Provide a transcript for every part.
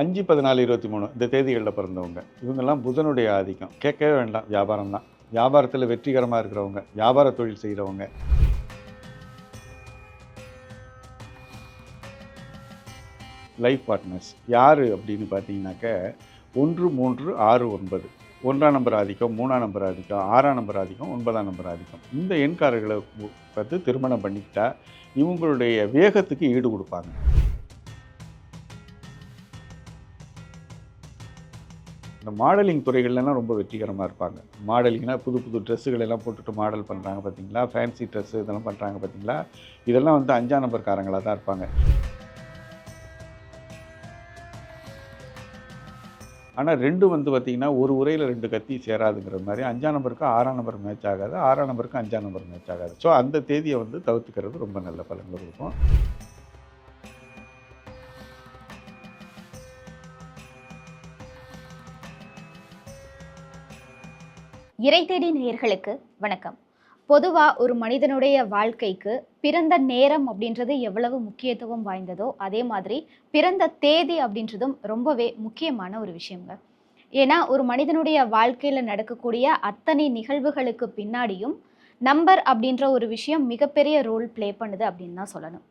அஞ்சு பதினாலு இருபத்தி மூணு இந்த தேதிகளில் பிறந்தவங்க. இவங்கெல்லாம் புதனுடைய ஆதிக்கம். கேட்கவே வேண்டாம். வியாபாரம் தான். வியாபாரத்தில் வெற்றிகரமாக இருக்கிறவங்க வியாபார தொழில் செய்கிறவங்க லைஃப் பார்ட்னர்ஸ் யார் அப்படின்னு பார்த்தீங்கன்னாக்க ஒன்று மூன்று ஆறு ஒன்பது. ஒன்றாம் நம்பர் ஆதிக்கம் மூணாம் நம்பர் ஆதிக்கம் ஆறாம் நம்பர் ஆதிக்கம் ஒன்பதாம் நம்பர் ஆதிக்கம். இந்த எண்காரர்களை பார்த்து திருமணம் பண்ணிக்கிட்டால் இவங்களுடைய வேகத்துக்கு ஈடு கொடுப்பாங்க. இந்த மாடலிங் துறைகள்லாம் ரொம்ப வெற்றிகரமாக இருப்பாங்க. மாடலிங்னா புது புது ட்ரெஸ்ஸுகள் எல்லாம் போட்டுட்டு மாடல் பண்ணுறாங்க பார்த்தீங்களா ஃபேன்சி ட்ரெஸ்ஸு இதெல்லாம் பண்ணுறாங்க பார்த்தீங்களா இதெல்லாம் வந்து அஞ்சாம் நம்பர்காரங்களாக தான் இருப்பாங்க. ஆனால் ரெண்டு வந்து பார்த்திங்கன்னா ஒரு உரையில் ரெண்டு கத்தி சேராதுங்கிற மாதிரி அஞ்சாம் நம்பருக்கு ஆறாம் நம்பர் மேட்ச் ஆகாது ஆறாம் நம்பருக்கு அஞ்சாம் நம்பர் மேட்ச் ஆகாது. ஸோ அந்த தேதியை வந்து தவிர்த்துக்கிறது ரொம்ப நல்ல பலன்கள் கொடுக்கும் இறை தேடி நேயர்களுக்கு வணக்கம். பொதுவாக ஒரு மனிதனுடைய வாழ்க்கைக்கு பிறந்த நேரம் அப்படின்றது எவ்வளவு முக்கியத்துவம் வாய்ந்ததோ அதே மாதிரி பிறந்த தேதி அப்படின்றதும் ரொம்பவே முக்கியமான ஒரு விஷயங்க. ஏன்னா ஒரு மனிதனுடைய வாழ்க்கையில் நடக்கக்கூடிய அத்தனை நிகழ்வுகளுக்கு பின்னாடியும் நம்பர் அப்படின்ற ஒரு விஷயம் மிகப்பெரிய ரோல் ப்ளே பண்ணுது அப்படின்னு தான் சொல்லணும்.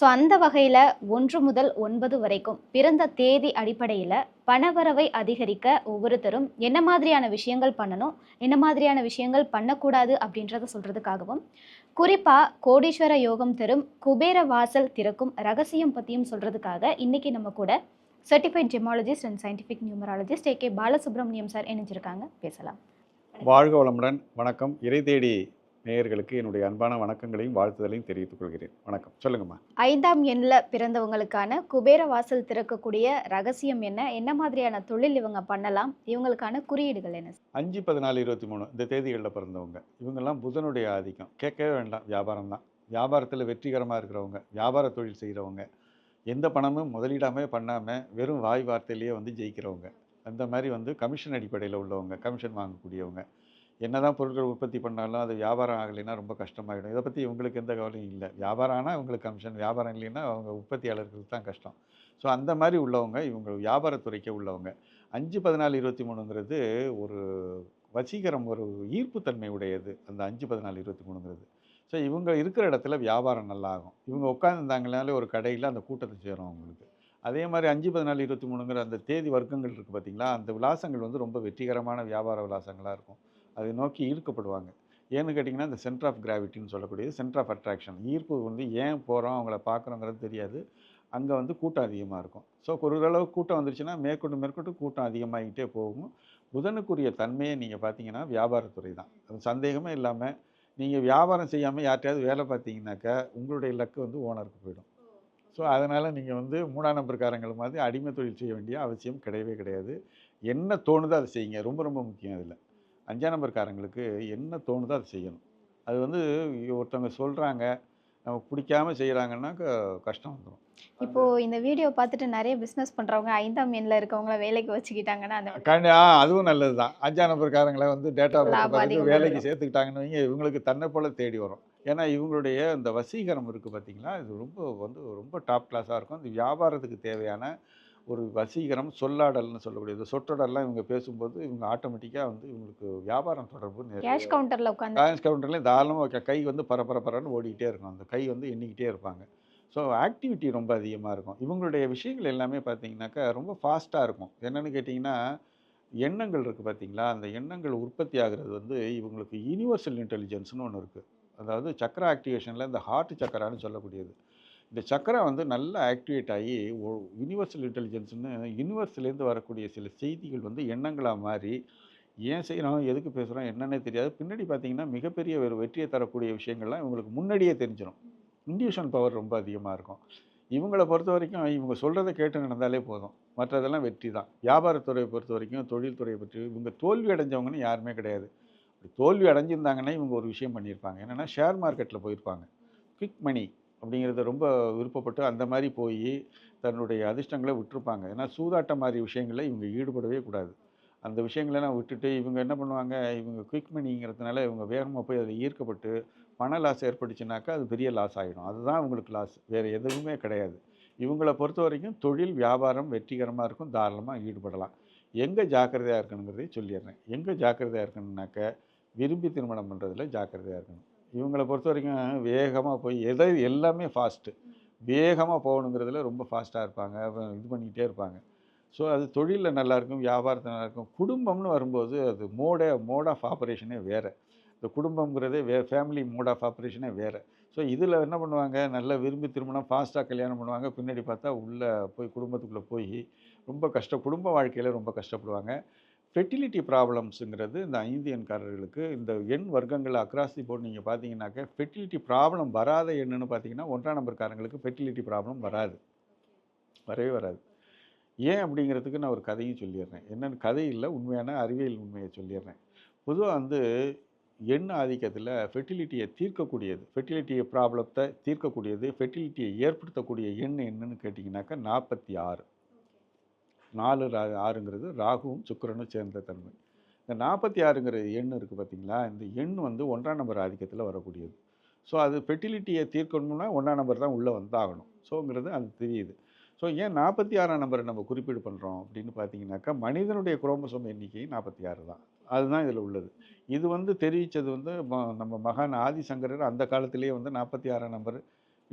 ஸோ அந்த வகையில் ஒன்று முதல் ஒன்பது வரைக்கும் பிறந்த தேதி அடிப்படையில் பணவரவை அதிகரிக்க ஒவ்வொருத்தரும் என்ன மாதிரியான விஷயங்கள் பண்ணணும் என்ன மாதிரியான விஷயங்கள் பண்ணக்கூடாது அப்படின்றத சொல்கிறதுக்காகவும் குறிப்பாக கோடீஸ்வர யோகம் தரும் குபேர வாசல் திறக்கும் ரகசியம் பற்றியும் சொல்கிறதுக்காக இன்றைக்கி நம்ம கூட certified gemologist and scientific numerologist A K Balasubramaniam sir இணைஞ்சிருக்காங்க. பேசலாம். வாழ்க வளமுடன். வணக்கம். இறை தேடி நேயர்களுக்கு என்னுடைய அன்பான வணக்கங்களையும் வாழ்த்துதலையும் தெரிவித்துக் கொள்கிறேன். வணக்கம். சொல்லுங்கம்மா. ஐந்தாம் எண்ணில் பிறந்தவங்களுக்கான குபேர வாசல் திறக்கக்கூடிய ரகசியம் என்ன? என்ன மாதிரியான தொழில் இவங்க பண்ணலாம்? இவங்களுக்கான குறியீடுகள் என்ன? அஞ்சு பதினாலு இருபத்தி மூணு இந்த தேதிகளில் பிறந்தவங்க. இவங்கெல்லாம் புதனுடைய ஆதிக்கம். கேட்கவே வேண்டாம். வியாபாரம் தான். வியாபாரத்தில் வெற்றிகரமாக இருக்கிறவங்க வியாபார தொழில் செய்கிறவங்க எந்த பணமும் முதலீடாமே பண்ணாமல் வெறும் வாய் வார்த்தையிலேயே வந்து ஜெயிக்கிறவங்க அந்த மாதிரி வந்து கமிஷன் அடிப்படையில் உள்ளவங்க கமிஷன் வாங்கக்கூடியவங்க என்னதான் பொருட்கள் உற்பத்தி பண்ணாலும் அது வியாபாரம் ஆகலைன்னா ரொம்ப கஷ்டமாயிடும். இதை பற்றி இவங்களுக்கு எந்த கவலையும் இல்லை. வியாபாரம் ஆனால் இவங்களுக்கு கமிஷன் வியாபாரம் இல்லைன்னா அவங்க உற்பத்தியாளர்களுக்கு தான் கஷ்டம். ஸோ அந்த மாதிரி உள்ளவங்க இவங்க வியாபாரத்துறைக்கே உள்ளவங்க அஞ்சு பதினாலு இருபத்தி மூணுங்கிறது ஒரு வசீகரம் ஒரு ஈர்ப்புத்தன்மை உடையது அந்த அஞ்சு பதினாலு இருபத்தி மூணுங்கிறது. ஸோ இவங்க இருக்கிற இடத்துல வியாபாரம் நல்லா ஆகும் இவங்க உட்காந்துருந்தாங்கனாலே ஒரு கடையில் அந்த கூட்டத்தை சேரும் அவங்களுக்கு. அதே மாதிரி அஞ்சு பதினாலு இருபத்தி மூணுங்கிற அந்த தேதி வர்க்கங்கள் இருக்குது பார்த்தீங்களா அந்த விலாசங்கள் வந்து ரொம்ப வெற்றிகரமான வியாபார விலாசங்களாக இருக்கும். அதை நோக்கி ஈர்க்கப்படுவாங்க. ஏன்னு கேட்டிங்கன்னா இந்த சென்டர் ஆஃப் கிராவிட்டின்னு சொல்லக்கூடியது சென்டர் ஆஃப் அட்ராக்ஷன் ஈர்ப்பு வந்து ஏன் போகிறோம் அவங்கள பார்க்குறோங்கிறது தெரியாது. அங்கே வந்து கூட்டம் அதிகமாக இருக்கும். ஸோ ஒரு கூட்டம் வந்துருச்சுன்னா மேற்கொண்டு மேற்கொண்டு கூட்டம் அதிகமாகிட்டே போகும். புதனுக்குரிய தன்மையை நீங்கள் பார்த்தீங்கன்னா வியாபாரத்துறை தான். அது சந்தேகமே இல்லாமல் நீங்கள் வியாபாரம் செய்யாமல் யார்கிட்டயாவது வேலை பார்த்தீங்கன்னாக்கா உங்களுடைய லக்கு வந்து ஓனருக்கு போயிடும். ஸோ அதனால் நீங்கள் வந்து மூணாம் நம்பர்காரங்கள் மாதிரி அடிமை தொழில் செய்ய வேண்டிய அவசியம் கிடையவே கிடையாது. என்ன தோணுதோ அதை செய்யுங்க. ரொம்ப ரொம்ப முக்கியம் அதில் அஞ்சாம் நம்பர்காரங்களுக்கு என்ன தோணுதோ அதை செய்யணும். அது வந்து ஒருத்தவங்க சொல்கிறாங்க நமக்கு பிடிக்காம செய்கிறாங்கன்னா கஷ்டம் வந்துடும் இப்போ இந்த வீடியோ பார்த்துட்டு நிறைய பிஸ்னஸ் பண்றவங்க ஐந்தாம் எண்ணில் இருக்கவங்கள வேலைக்கு வச்சுக்கிட்டாங்கன்னா அந்த கண்டி ஆ அதுவும் நல்லது தான் அஞ்சாம் நம்பர்காரங்களை வந்து டேட்டா வேலைக்கு. சேர்த்துக்கிட்டாங்கன்னு வைங்க இவங்களுக்கு தன்னை போல தேடி வரும். ஏன்னா இவங்களுடைய இந்த வசீகரம் இருக்குது பார்த்தீங்களா இது ரொம்ப வந்து ரொம்ப டாப் கிளாஸாக இருக்கும். இந்த வியாபாரத்துக்கு தேவையான ஒரு வசீகரம் சொல்லாடல்னு சொல்லக்கூடியது சொற்றொடர்லாம் இவங்க பேசும்போது இவங்க ஆட்டோமேட்டிக்காக வந்து இவங்களுக்கு வியாபாரம் தொடர்பு கேஷ் கவுண்டர்ல உட்காந்து கேஷ் கவுண்டர்லேயும் தாராளமாக கை வந்து பர பர பரன்னு ஓடிக்கிட்டே இருக்கும். அந்த கை வந்து எண்ணிக்கிட்டே இருப்பாங்க. ஸோ ஆக்டிவிட்டி ரொம்ப அதிகமாக இருக்கும். இவங்களுடைய விஷயங்கள் எல்லாமே பார்த்தீங்கன்னாக்கா ரொம்ப ஃபாஸ்ட்டாக இருக்கும். என்னென்னு கேட்டிங்கன்னா எண்ணங்கள் இருக்குது பார்த்தீங்களா அந்த எண்ணங்கள் உற்பத்தி ஆகிறது வந்து இவங்களுக்கு யூனிவர்சல் இன்டெலிஜென்ஸ்னு ஒன்று இருக்குது அதாவது சக்கர ஆக்டிவேஷனில் இந்த ஹார்ட் சக்கரான்னு சொல்லக்கூடியது. இந்த சக்கரை வந்து நல்லா ஆக்டிவேட் ஆகி யூனிவர்சல் இன்டெலிஜென்ஸ்னு யூனிவர்ஸ்லேருந்து வரக்கூடிய சில செய்திகள் வந்து எண்ணங்களாக மாறி ஏன் செய்கிறோம் எதுக்கு பேசுகிறோம் என்னன்னே தெரியாது. பின்னாடி பார்த்தீங்கன்னா மிகப்பெரிய ஒரு வெற்றியை தரக்கூடிய விஷயங்கள்லாம் இவங்களுக்கு முன்னாடியே தெரிஞ்சிடும் இன்டியூஷன் பவர் ரொம்ப அதிகமாக இருக்கும். இவங்களை பொறுத்த வரைக்கும் இவங்க சொல்கிறத கேட்டு நடந்தாலே போதும். மற்றதெல்லாம் வெற்றி தான். வியாபாரத்துறையை பொறுத்த வரைக்கும் தொழில்துறையை பற்றி இவங்க தோல்வி அடைஞ்சவங்கன்னு யாருமே கிடையாது. தோல்வி அடைஞ்சிருந்தாங்கன்னா இவங்க ஒரு விஷயம் பண்ணியிருப்பாங்க. என்னென்னா ஷேர் மார்க்கெட்டில் போயிருப்பாங்க. குவிக் மணி அப்படிங்கிறத ரொம்ப விருப்பப்பட்டு அந்த மாதிரி போய் தன்னுடைய அதிர்ஷ்டங்களை விட்டுருப்பாங்க. ஏன்னா சூதாட்ட மாதிரி விஷயங்களில் இவங்க ஈடுபடவே கூடாது. அந்த விஷயங்களெல்லாம் விட்டுட்டு இவங்க என்ன பண்ணுவாங்க? இவங்க குயிக் மணிங்கிறதுனால இவங்க வேகமாக போய் அதில் ஈர்க்கப்பட்டு பண லாஸ் ஏற்பட்டுச்சுனாக்கா அது பெரிய லாஸ் ஆகிடும் அதுதான் அவங்களுக்கு லாஸ் வேறு எதுவுமே கிடையாது. இவங்களை பொறுத்த வரைக்கும் தொழில் வியாபாரம் வெற்றிகரமாக இருக்கும். தாராளமாக ஈடுபடலாம். எங்கே ஜாக்கிரதையாக இருக்கணுங்கிறதையும் சொல்லிடுறேன். எங்கே ஜாக்கிரதையாக இருக்கணும்னாக்க விரும்பி திருமணம் பண்ணுறதுல ஜாக்கிரதையாக இருக்கணும். இவங்களை பொறுத்த வரைக்கும் வேகமாக போய் எதை எல்லாமே ஃபாஸ்ட்டு வேகமாக போகணுங்கிறதுல ரொம்ப ஃபாஸ்ட்டாக இருப்பாங்க. இது பண்ணிக்கிட்டே இருப்பாங்க. ஸோ அது தொழிலில் நல்லாயிருக்கும் வியாபாரத்தில் நல்லாயிருக்கும் குடும்பம்னு வரும்போது அது மோட மோட் ஆஃப் ஆப்ரேஷனே வேறு. இந்த குடும்பங்கிறதே வே ஃபேமிலி மோட் ஆஃப் ஆப்ரேஷனே வேறு. ஸோ இதில் என்ன பண்ணுவாங்க? நல்லா விரும்பி திருமணம் ஃபாஸ்ட்டாக கல்யாணம் பண்ணுவாங்க. பின்னாடி பார்த்தா உள்ளே போய் குடும்பத்துக்குள்ளே போய் ரொம்ப கஷ்ட குடும்ப வாழ்க்கையில் ரொம்ப கஷ்டப்படுவாங்க. ஃபெர்டிலிட்டி ப்ராப்ளம்ஸுங்கிறது இந்த ஐந்தியன்காரர்களுக்கு இந்த எண் வர்க்கங்கள் அக்ராஸ் தி போர்டு நீங்கள் பார்த்தீங்கன்னாக்க ஃபெர்டிலிட்டி ப்ராப்ளம் வராத எண்ணுன்னு பார்த்தீங்கன்னா ஒன்றாம் நம்பர்காரங்களுக்கு ஃபெர்டிலிட்டி ப்ராப்ளம் வராது. வரவே வராது. ஏன் அப்படிங்கிறதுக்கு நான் ஒரு கதையும் சொல்லிடுறேன். என்னென்னு கதை இல்லை உண்மையான அறிவியல் உண்மையை சொல்லிடுறேன். பொதுவாக வந்து எண் ஆதிக்கத்தில் ஃபெர்டிலிட்டியை தீர்க்கக்கூடியது ஃபெர்டிலிட்டியை ப்ராப்ளத்தை தீர்க்கக்கூடியது ஃபெர்டிலிட்டியை ஏற்படுத்தக்கூடிய எண் என்னன்னு கேட்டிங்கனாக்கா நாற்பத்தி ஆறு. நாலு ரா ஆறுங்கிறது ராகுவும் சுக்கிரனும் சேர்ந்த தன்மை. இந்த நாற்பத்தி ஆறுங்கிற எண் இருக்குது பார்த்தீங்களா? இந்த எண் வந்து ஒன்றாம் நம்பர் ஆதிக்கத்தில் வரக்கூடியது. ஸோ அது ஃபெர்டிலிட்டியை தீர்க்கணும்னா ஒன்றாம் நம்பர் தான் உள்ளே வந்தாகணும். ஸோங்கிறது அது தெரியுது. ஸோ ஏன் நாற்பத்தி ஆறாம் நம்பரை நம்ம குறிப்பீடு பண்ணுறோம் அப்படின்னு பார்த்தீங்கன்னாக்கா மனிதனுடைய குரோமசோம் எண்ணிக்கை நாற்பத்தி ஆறு தான். அதுதான் இதில் உள்ளது. இது வந்து தெரிவித்தது வந்து ம- நம்ம மகான் ஆதிசங்கரர் அந்த காலத்திலேயே வந்து நாற்பத்தி ஆறாம் நம்பர்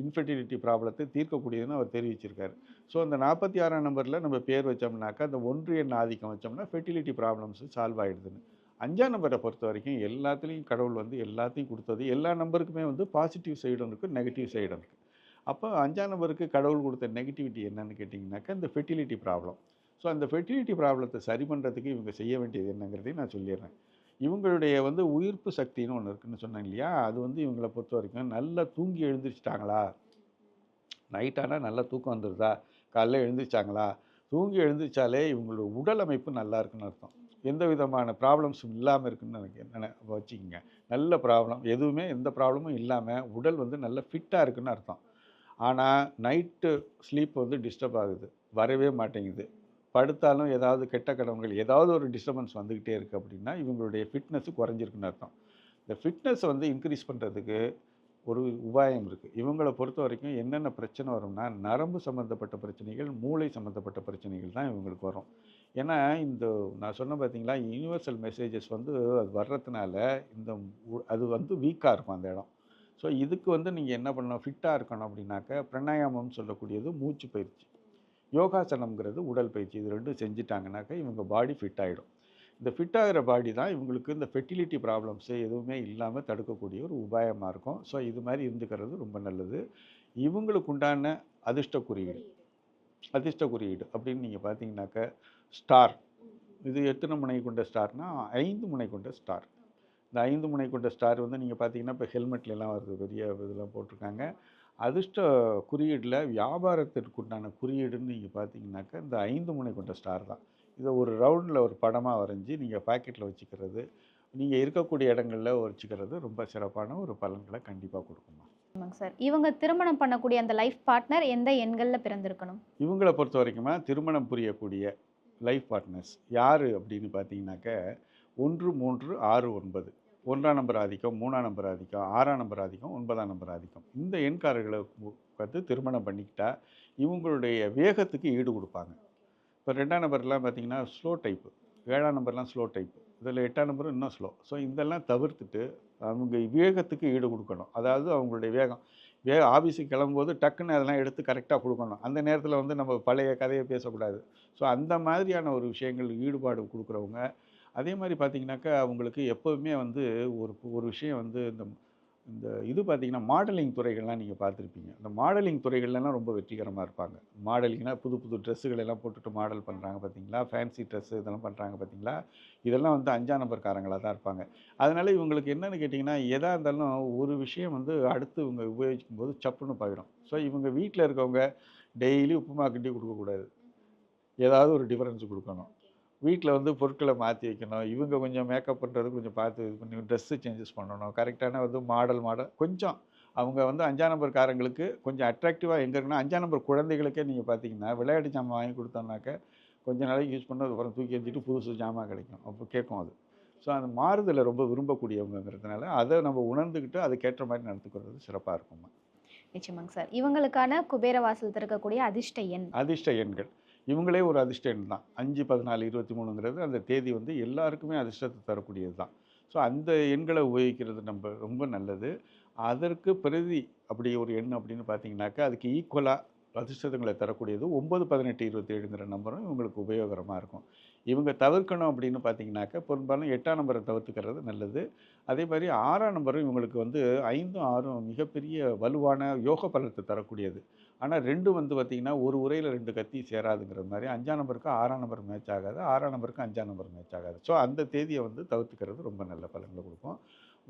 இன்ஃபெர்டிலிட்டி ப்ராப்ளத்தை தீர்க்கக்கூடியதுன்னு அவர் தெரிவிச்சிருக்காரு. ஸோ அந்த நாற்பத்தி ஆறாம் நம்பரில் நம்ம பேர் வச்சோம்னாக்கா அந்த ஒன்று எண் ஆதிக்கம் வச்சோம்னா ஃபெர்டிலிட்டி ப்ராப்ளம்ஸ் சால்வ் ஆகிடுதுன்னு அஞ்சாம் நம்பரை பொறுத்த வரைக்கும் எல்லாத்துலேயும் கடவுள் வந்து எல்லாத்தையும் கொடுத்தது. எல்லா நம்பருக்குமே வந்து பாசிட்டிவ் சைடும் இருக்குது நெகட்டிவ் சைடும் இருக்குது அப்போ அஞ்சாம் நம்பருக்கு கடவுள் கொடுத்த நெகட்டிவிட்டி என்னன்னு கேட்டிங்கனாக்கா இந்த ஃபெர்டிலிட்டி ப்ராப்ளம் ஸோ அந்த ஃபெர்டிலிட்டி ப்ராப்ளத்தை சரி பண்ணுறதுக்கு இவங்க செய்ய வேண்டியது என்னங்கிறதையும் நான் சொல்லிடுறேன். இவங்களுடைய வந்து உயிர்ப்பு சக்தின்னு ஒன்று இருக்குன்னு சொன்னாங்க இல்லையா? அது வந்து இவங்களை பொறுத்த வரைக்கும் நல்லா தூங்கி எழுந்திரிச்சிட்டாங்களா? நைட்டானா நல்லா தூக்கம் வந்துடுதா காலைல எழுந்திரிச்சாங்களா? தூங்கி எழுந்திரிச்சாலே இவங்களோட உடல் அமைப்பு நல்லா இருக்குன்னு அர்த்தம். எந்த விதமான ப்ராப்ளம்ஸும் இல்லாமல் இருக்குன்னு எனக்கு என்ன வச்சுக்கோங்க. நல்ல ப்ராப்ளம் எதுவுமே எந்த ப்ராப்ளமும் இல்லாமல் உடல் வந்து நல்ல ஃபிட்டாக இருக்குன்னு அர்த்தம். ஆனால் நைட்டு ஸ்லீப் வந்து டிஸ்டர்ப் ஆகுது. வரவே மாட்டேங்குது. படுத்தாலும் ஏதாவது கெட்ட கடவுள்கள் ஏதாவது ஒரு டிஸ்டர்பன்ஸ் வந்துக்கிட்டே இருக்குது அப்படின்னா இவங்களுடைய ஃபிட்னஸ் குறைஞ்சிருக்குன்னு அர்த்தம். இந்த ஃபிட்னஸ் வந்து இன்க்ரீஸ் பண்ணுறதுக்கு ஒரு உபாயம் இருக்குது இவங்களை பொறுத்த வரைக்கும் என்னென்ன பிரச்சனை வரும்னா நரம்பு சம்மந்தப்பட்ட பிரச்சனைகள் மூளை சம்மந்தப்பட்ட பிரச்சனைகள் தான் இவங்களுக்கு வரும். ஏன்னா இந்த நான் சொன்ன பார்த்தீங்களா யூனிவர்சல் மெசேஜஸ் வந்து அது வர்றதுனால இந்த அது வந்து வீக்காக இருக்கும் அந்த இடம். ஸோ இதுக்கு வந்து நீங்கள் என்ன பண்ணணும்? ஃபிட்டாக இருக்கணும் அப்படின்னாக்க பிரணாயாமம் சொல்லக்கூடியது மூச்சு பயிற்சி. யோகாசனம்ங்கிறது உடல் பயிற்சி. இது ரெண்டும் செஞ்சுட்டாங்கனாக்கா இவங்க பாடி ஃபிட் ஆகிடும் இந்த ஃபிட் ஆகிற பாடி தான் இவங்களுக்கு இந்த ஃபெர்டிலிட்டி ப்ராப்ளம்ஸு எதுவுமே இல்லாமல் தடுக்கக்கூடிய ஒரு உபாயமாக இருக்கும். ஸோ இது மாதிரி இருந்துக்கிறது ரொம்ப நல்லது. இவங்களுக்கு உண்டான அதிர்ஷ்ட குறியீடு. அதிர்ஷ்ட குறியீடு அப்படின்னு நீங்கள் பார்த்தீங்கன்னாக்க ஸ்டார் இது எத்தனை முனை கொண்ட ஸ்டார்னா ஐந்து முனை கொண்ட ஸ்டார் இந்த ஐந்து முனை கொண்ட ஸ்டார் வந்து நீங்கள் பார்த்தீங்கன்னா இப்போ ஹெல்மெட்லலாம் வருது. பெரிய இதெல்லாம் போட்டிருக்காங்க. அதிர்ஷ்ட குறியீடில் வியாபாரத்திற்கு உண்டான குறியீடுன்னு நீங்கள் பார்த்தீங்கன்னாக்கா இந்த ஐந்து முனை கொண்ட ஸ்டார் தான். இதை ஒரு ரவுண்டில் ஒரு படமாக வரைஞ்சி நீங்கள் பாக்கெட்டில் வச்சுக்கிறது நீங்கள் இருக்கக்கூடிய இடங்களில் வச்சுக்கிறது ரொம்ப சிறப்பான ஒரு பலன்களை கண்டிப்பாக கொடுக்குமா? ஆமாங்க சார். இவங்க திருமணம் பண்ணக்கூடிய அந்த லைஃப் பார்ட்னர் எந்த எண்களில் பிறந்திருக்கணும்? இவங்களை பொறுத்த வரைக்குமா திருமணம் புரியக்கூடிய லைஃப் பார்ட்னர்ஸ் யார் அப்படின்னு பார்த்தீங்கன்னாக்க ஒன்று மூன்று ஆறு ஒன்பது. ஒன்றாம் நம்பர் ஆதிக்கம் மூணாம் நம்பர் ஆதிக்கம் ஆறாம் நம்பர் ஆதிக்கம் ஒன்பதாம் நம்பர் ஆதிக்கம். இந்த எண்காரர்களை பார்த்து திருமணம் பண்ணிக்கிட்டா இவங்களுடைய வேகத்துக்கு ஈடு கொடுப்பாங்க. இப்போ ரெண்டாம் நம்பர்லாம் பார்த்தீங்கன்னா ஸ்லோ டைப்பு ஏழாம் நம்பர்லாம் ஸ்லோ டைப்பு இதில் எட்டாம் நம்பரும் இன்னும் ஸ்லோ. ஸோ இதெல்லாம் தவிர்த்துட்டு அவங்க வேகத்துக்கு ஈடு கொடுக்கணும். அதாவது அவங்களுடைய வேகம் வே ஆஃபீஸுக்கு கிளம்பும்போது டக்குன்னு அதெல்லாம் எடுத்து கரெக்டாக கொடுக்கணும். அந்த நேரத்தில் வந்து நம்ம பழைய கதையை பேசக்கூடாது. ஸோ அந்த மாதிரியான ஒரு விஷயங்கள் ஈடுபாடு கொடுக்குறவங்க அதே மாதிரி பார்த்தீங்கன்னாக்கா அவங்களுக்கு எப்போவுமே வந்து ஒரு ஒரு விஷயம் வந்து இந்த இந்த இது பார்த்திங்கன்னா மாடலிங் துறைகள்லாம் நீங்கள் பார்த்துருப்பீங்க இந்த மாடலிங் துறைகள்லாம் ரொம்ப வெற்றிகரமாக இருப்பாங்க. மாடலிங்னால் புது புது ட்ரெஸ்ஸுகள் எல்லாம் போட்டுட்டு மாடல் பண்ணுறாங்க பார்த்தீங்களா ஃபேன்சி ட்ரெஸ்ஸு இதெல்லாம் பண்ணுறாங்க பார்த்தீங்களா இதெல்லாம் வந்து அஞ்சாம் நம்பர்காரங்களாக தான் இருப்பாங்க. அதனால் இவங்களுக்கு என்னென்னு கேட்டிங்கன்னா எதாக இருந்தாலும் ஒரு விஷயம் வந்து அடுத்து இவங்க உபயோகிக்கும் போது சப்புன்னு போயிடும். ஸோ இவங்க வீட்டில் இருக்கவங்க டெய்லி உப்புமா கிண்டி கொடுக்கக்கூடாது. ஏதாவது ஒரு டிஃபரன்ஸ் கொடுக்கணும். வீட்டில் வந்து பொருட்களை மாற்றி வைக்கணும். இவங்க கொஞ்சம் மேக்கப் பண்ணுறது கொஞ்சம் பார்த்து இது பண்ணி ட்ரெஸ்ஸு சேஞ்சஸ் பண்ணணும். கரெக்டான வந்து மாடல் மாடல் கொஞ்சம் அவங்க வந்து அஞ்சாம் நம்பர் காரங்களுக்கு கொஞ்சம் அட்ராக்டிவாக எங்கே இருக்குன்னா அஞ்சாம் நம்பர் குழந்தைகளுக்கே நீங்கள் பார்த்தீங்கன்னா விளையாட்டு ஜாமான் வாங்கி கொடுத்தோம்னாக்க கொஞ்ச நாளைக்கு யூஸ் பண்ண அப்புறம் தூக்கி எறிஞ்சிட்டு புதுசு ஜாமான் கிடைக்கும். அப்போ கேட்கும் அது. ஸோ அந்த மாறுதலை ரொம்ப விரும்பக்கூடியவங்கிறதுனால அதை நம்ம உணர்ந்துக்கிட்டு அதுக்கேற்ற மாதிரி நடத்துக்கிறது சிறப்பாக இருக்குமா நிச்சயமாங்க சார். இவங்களுக்கான குபேர வாசல் திறக்கக்கூடிய அதிர்ஷ்ட எண். அதிர்ஷ்ட எண்கள். இவங்களே ஒரு அதிர்ஷ்டம் தான். அஞ்சு பதினாலு இருபத்தி மூணுங்கிறது அந்த தேதி வந்து எல்லாருக்குமே அதிர்ஷ்டத்தை தரக்கூடியது தான். ஸோ அந்த எண்களை உபயோகிக்கிறது நம்ம ரொம்ப நல்லது. அதற்கு பிரதி அப்படி ஒரு எண் அப்படின்னு பார்த்தீங்கன்னாக்கா அதுக்கு ஈக்குவலாக அதிர்ஷ்டங்களை தரக்கூடியது ஒம்பது பதினெட்டு இருபத்தி ஏழுங்கிற நம்பரும் இவங்களுக்கு உபயோகரமாக இருக்கும். இவங்க தவிர்க்கணும் அப்படின்னு பார்த்தீங்கன்னாக்கா பெரும்பாலும் எட்டாம் நம்பரை தவிர்த்துக்கிறது நல்லது. அதே மாதிரி ஆறாம் நம்பரும் இவங்களுக்கு வந்து ஐந்தும் ஆறும் மிகப்பெரிய வலுவான யோக பலத்தை தரக்கூடியது. ஆனால் ரெண்டு வந்து பார்த்திங்கன்னா ஒரு உரையில் ரெண்டு கத்தி சேராதுங்கிற மாதிரி அஞ்சாம் நம்பருக்கு ஆறாம் நம்பர் மேட்ச் ஆகாது ஆறாம் நம்பருக்கு அஞ்சாம் நம்பர் மேட்ச் ஆகாது. ஸோ அந்த தேதியை வந்து தவிர்த்துக்கிறது ரொம்ப நல்ல பலன்களை கொடுக்கும்.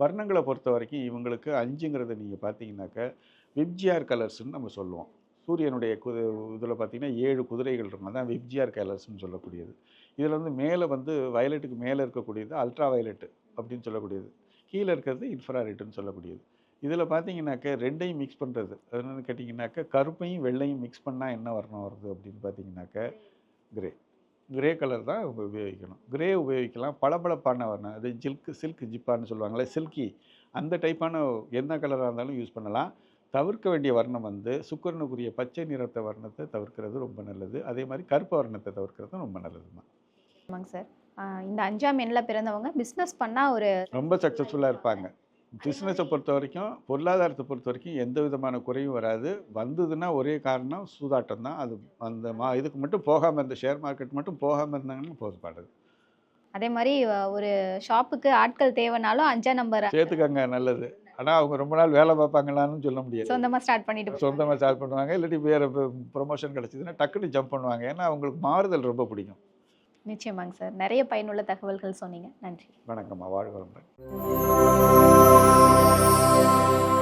வர்ணங்களை பொறுத்த வரைக்கும் இவங்களுக்கு அஞ்சுங்கிறத நீங்கள் பார்த்தீங்கன்னாக்க விப்ஜிஆர் கலர்ஸ்ன்னு நம்ம சொல்லுவோம். சூரியனுடைய குது இதில் பார்த்தீங்கன்னா ஏழு குதிரைகள் இருக்கும். அதான் விப்ஜிஆர் கலர்ஸ்னு சொல்லக்கூடியது. இதில் வந்து மேலே வந்து வயலட்டுக்கு மேலே இருக்கக்கூடியது அல்ட்ரா வயலட்டு அப்படின்னு சொல்லக்கூடியது. கீழே இருக்கிறது இன்ஃப்ராரெட்டுன்னு சொல்லக்கூடியது. இதில் பார்த்தீங்கன்னாக்க ரெண்டையும் மிக்ஸ் பண்ணுறது அது என்னன்னு கேட்டிங்கனாக்கா கருப்பையும் வெள்ளையும் மிக்ஸ் பண்ணால் என்ன வர்ணம் வருது அப்படின்னு பார்த்தீங்கன்னாக்க கிரே கிரே கலர் தான் உபயோகிக்கணும். கிரே உபயோகிக்கலாம். பளபளப்பான வர்ணம். அது ஜில்க் சில்க் ஜிப்பான்னு சொல்லுவாங்களே சில்கி அந்த டைப்பான எந்த கலராக இருந்தாலும் யூஸ் பண்ணலாம். தவிர்க்க வேண்டிய வர்ணம் வந்து சுக்கரனுக்குரிய பச்சை நிறத்த வர்ணத்தை தவிர்க்கிறது ரொம்ப நல்லது. அதே மாதிரி கருப்பு வர்ணத்தை தவிர்க்கிறது ரொம்ப நல்லது தான். ஆமாங்க சார். இந்த அஞ்சாம் எண்ணில் பிறந்தவங்க பிஸ்னஸ் பண்ணால் ஒரு ரொம்ப சக்ஸஸ்ஃபுல்லாக இருப்பாங்க. பிஸ்னஸை பொறுத்த வரைக்கும் பொருளாதாரத்தை பொறுத்த வரைக்கும் எந்த விதமான குறையும் வராது. வந்ததுன்னா ஒரே காரணம் சூதாட்டம் தான். அது அந்த மா இதுக்கு மட்டும் போகாமல் இருந்த ஷேர் மார்க்கெட் மட்டும் போகாமல் இருந்தாங்கன்னா போதுப்பாடுது அதே மாதிரி ஒரு ஷாப்புக்கு ஆட்கள் தேவைனாலும் அஞ்சாம் நம்பர் சேர்த்துக்கங்க நல்லது. ஆனால் அவங்க ரொம்ப நாள் வேலை பார்ப்பாங்களான்னு சொல்ல முடியாது. சொந்தமாக ஸ்டார்ட் பண்ணிட்டு சொந்தமாக ஸ்டார்ட் பண்ணுவாங்க. இல்லாட்டி வேறு ப்ரொமோஷன் கிடச்சிதுன்னா டக்குன்னு ஜம்ப் பண்ணுவாங்க. ஏன்னா அவங்களுக்கு மாறுதல் ரொம்ப பிடிக்கும். நிச்சயமாங்க சார். நிறைய பயனுள்ள தகவல்கள் சொன்னீங்க. நன்றி. வணக்கம்மா. வாழ்க வளமுடன். Bye.